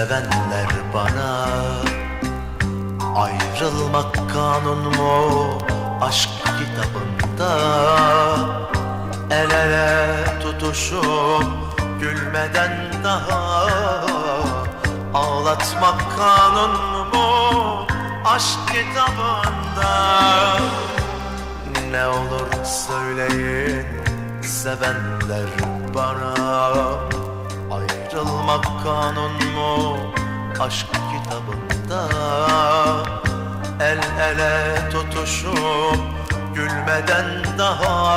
sevenler bana Ayrılmak kanun mu aşk kitabında? El ele tutuşup gülmeden daha Ağlatmak kanun mu aşk kitabında? Ne olur söyleyin sevenler bana Ayrılmak kanun aşk kitabında El ele tutuşup gülmeden daha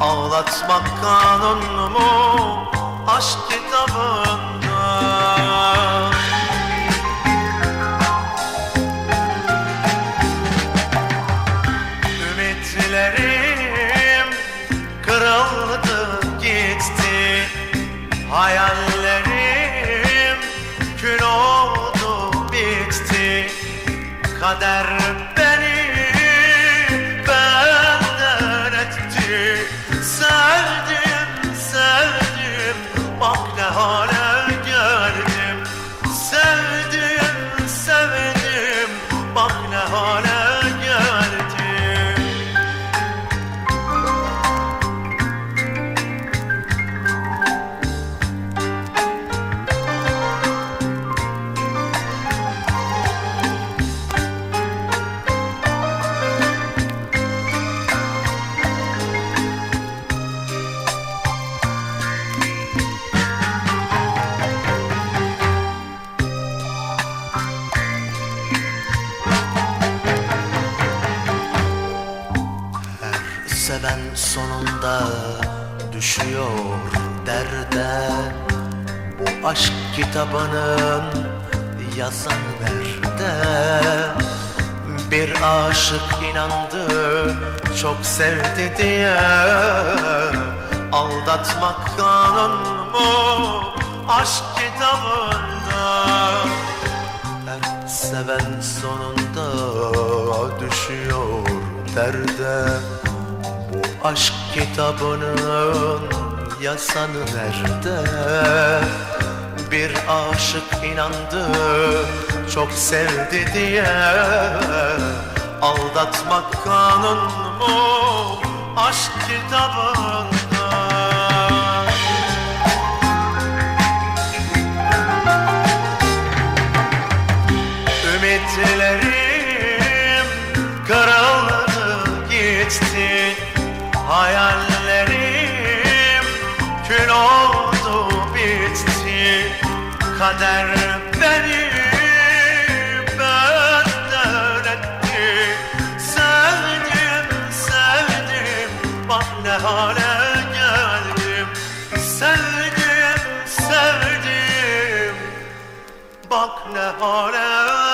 Ağlatmak kanun mu aşk kitabında. Ümitlerim kırıldı gitti Hayallerim Kader seven sonunda düşüyor derde Bu aşk kitabının yazan nerede? Bir aşık inandı çok sevdi diye Aldatmak kanun mu aşk kitabında? Her seven sonunda düşüyor derde aşk kitabının yazanı nerede? Bir aşık inandı çok sevdi diye Aldatmak kanun mu aşk kitabında? Kader beni benden etti Sevdim sevdim bak ne hale geldim. Sevdim sevdim Bak ne hale